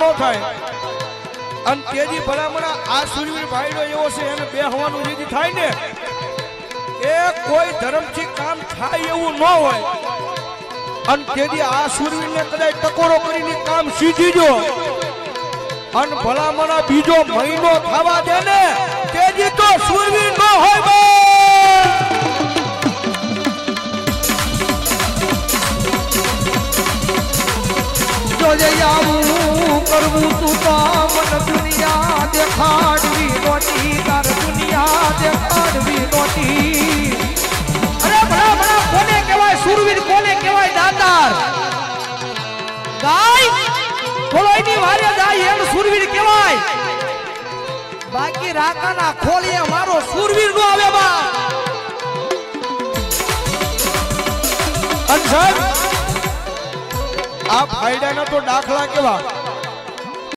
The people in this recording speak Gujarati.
ન થાય. અને તેજી ભલામણા આ સુરવીર ભાઈડો એવો છે, એને બે હવાનું જેથી થાય ને, એ કોઈ ધર્મથી કામ થાય એવું ન હોય. અને તેજી આ સુરવીરને કદાચ ટકોરો કરીને કામ સીધી જો અને ભલામણા બીજો મહિનો થવા દે ને જોજે આવું કરવું તું તો મન દુનિયા દેખાડવી નોટી તાર દુનિયા દેખાડવી નોટી અરે ભણા ભણા કોને કહેવાય સુરવીર, કોને કહેવાય દાતાર? ગાય? બોલો, એની વારે જાય એમ સુરવીર કહેવાય. બાકી રાકાના ખોલીએ મારો સુરવીર નો આવે બા. અને આ ફાયદાના તો દાખલા કેવા?